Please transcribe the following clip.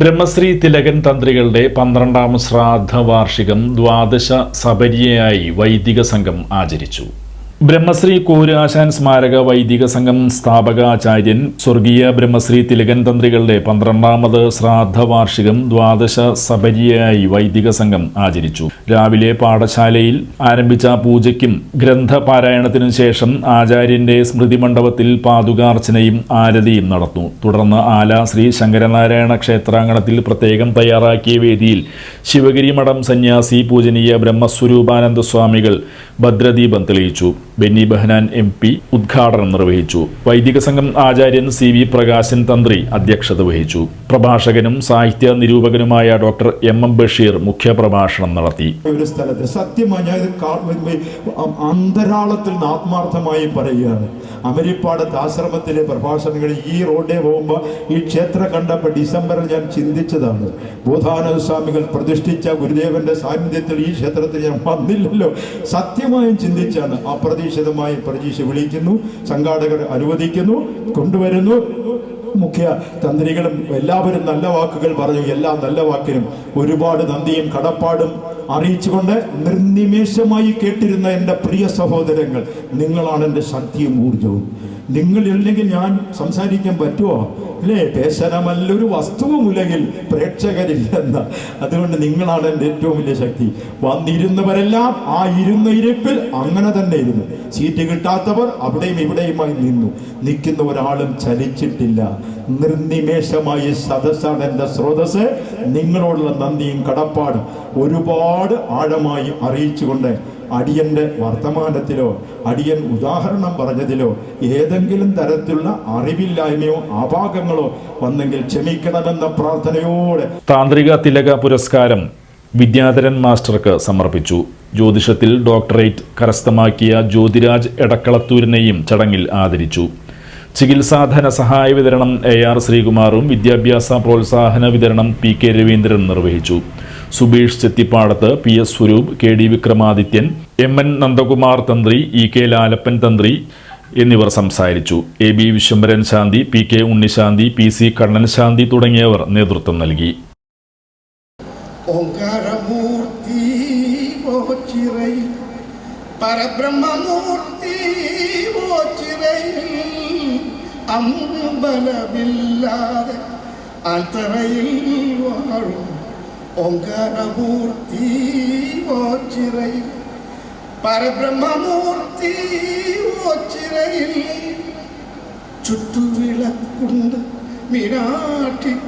ബ്രഹ്മശ്രീ തിലകൻ തന്ത്രികളുടെ പന്ത്രണ്ടാം ശ്രാദ്ധ വാർഷികം ദ്വാദശ സബരിയായി വൈദിക സംഘം ആചരിച്ചു. ബ്രഹ്മശ്രീ കൂരാശാൻ സ്മാരക വൈദിക സംഘം സ്ഥാപകാചാര്യൻ സ്വർഗീയ ബ്രഹ്മശ്രീ തിലകൻ തന്ത്രികളുടെ പന്ത്രണ്ടാമത് ശ്രാദ്ധവാർഷികം ദ്വാദശ സബരിയായി വൈദിക സംഘം ആചരിച്ചു. രാവിലെ പാഠശാലയിൽ ആരംഭിച്ച പൂജയ്ക്കും ഗ്രന്ഥപാരായണത്തിനു ശേഷം ആചാര്യന്റെ സ്മൃതി മണ്ഡപത്തിൽ പാതുകാർച്ചനയും ആരതിയും നടന്നു. തുടർന്ന് ആല ശ്രീ ശങ്കരനാരായണ ക്ഷേത്രാങ്കണത്തിൽ പ്രത്യേകം തയ്യാറാക്കിയ വേദിയിൽ ശിവഗിരി മഠം സന്യാസി പൂജനീയ ബ്രഹ്മസ്വരൂപാനന്ദ സ്വാമികൾ ഭദ്രദീപം തെളിയിച്ചു. ബെന്നി ബെഹനാൻ എം പി ഉദ്ഘാടനം നിർവഹിച്ചു. വൈദിക സംഘം ആചാര്യൻ സി വി പ്രകാശൻ തന്ത്രി അധ്യക്ഷത വഹിച്ചു. പ്രഭാഷകനും സാഹിത്യ നിരൂപകനുമായ ഡോക്ടർ എം എം ബഷീർ മുഖ്യപ്രഭാഷണം നടത്തി. ഒരു സ്ഥലത്ത് സത്യമായി ഞാൻ അന്തരാളത്തിൽ ആത്മാർത്ഥമായി പറയുകയാണ്. അമരിപ്പാടത്ത് ആശ്രമത്തിലെ പ്രഭാഷണങ്ങൾ ഈ റോഡേ പോകുമ്പോൾ ഈ ക്ഷേത്രം കണ്ടപ്പോൾ ഡിസംബറിൽ ഞാൻ ചിന്തിച്ചതാണ്. ബോധാനന്ദ സ്വാമികൾ പ്രതിഷ്ഠിച്ച ഗുരുദേവന്റെ സാന്നിധ്യത്തിൽ ഈ ക്ഷേത്രത്തിൽ ഞാൻ വന്നില്ലല്ലോ. സത്യമായും ചിന്തിച്ചാണ്. അപ്രതീക്ഷിതമായി പ്രതീക്ഷ വിളിക്കുന്നു. സംഘാടകർ അനുവദിക്കുന്നു. കൊണ്ടുവരുന്നു. മുഖ്യ തന്ത്രികളും എല്ലാവരും നല്ല വാക്കുകൾ പറഞ്ഞു. എല്ലാ നല്ല വാക്കിനും ഒരുപാട് നന്ദിയും കടപ്പാടും അറിയിച്ചുകൊണ്ട് നിർനിമേഷമായി കേട്ടിരുന്ന എന്റെ പ്രിയ സഹോദരങ്ങൾ നിങ്ങളാണ് എന്റെ ശക്തിയും ഊർജവും. നിങ്ങളില്ലെങ്കിൽ ഞാൻ സംസാരിക്കാൻ പറ്റുമോ അല്ലേ? പേശനമല്ലൊരു വസ്തുവും ഉലകിൽ പ്രേക്ഷകരില്ലെന്ന. അതുകൊണ്ട് നിങ്ങളാണ് എന്റെ ഏറ്റവും വലിയ ശക്തി. വന്നിരുന്നവരെല്ലാം ആ ഇരുന്ന ഇരിപ്പിൽ അങ്ങനെ തന്നെ ഇരുന്നു. സീറ്റ് കിട്ടാത്തവർ അവിടെയും ഇവിടെയുമായി നിന്നു. നിൽക്കുന്ന ഒരാളും ചലിച്ചിട്ടില്ല. നിർനിമേഷമായി സദസ്സാണ് എന്റെ സ്രോതസ് നിങ്ങളോടുള്ള നന്ദിയും കടപ്പാടും ഒരുപാട് ആഴമായി അറിയിച്ചുകൊണ്ട് അടിയന്റെ വർത്തമാനത്തിലോ അടിയൻ ഉദാഹരണം പറഞ്ഞതിലോ ഏതെങ്കിലും തരത്തിലുള്ള അറിവില്ലായ്മയോ ആപാകങ്ങളോ വന്നെങ്കിൽ ക്ഷമിക്കണമെന്ന പ്രാർത്ഥനയോടെ താന്ത്രിക തിലക പുരസ്കാരം വിദ്യാധരൻ മാസ്റ്റർക്ക് സമർപ്പിച്ചു. ജ്യോതിഷത്തിൽ ഡോക്ടറേറ്റ് കരസ്ഥമാക്കിയ ജ്യോതിരാജ് എടക്കളത്തൂരിനെയും ചടങ്ങിൽ ആദരിച്ചു. ചികിത്സാധന ധനസഹായ വിതരണം എ ആർ ശ്രീകുമാറും വിദ്യാഭ്യാസ പ്രോത്സാഹന വിതരണം പി കെ രവീന്ദ്രൻ നിർവഹിച്ചു. Subeesh Chethippadath P S Swaroop K D Vikramadithyan M N Nandakumar Thanthri E K Lalappan Thanthri എന്നിവർ സംസാരിച്ചു. A B Viswambharan Santhi P K Unnisanthi P C Kannan Santhi തുടങ്ങിയവർ നേതൃത്വം നൽകി. പരബ്രഹ്മമൂർത്തി അമ്പലമില്ലാതെ ആൽത്തറയിൽ വാഴും ഓങ്കാരമൂർത്തി ഓച്ചിറയിൽ. പരബ്രഹ്മമൂർത്തി ഓച്ചിറയിൽ ചുറ്റുവിളക്കുണ്ട് മീനാട്ടിക്കാവുണ്ട്.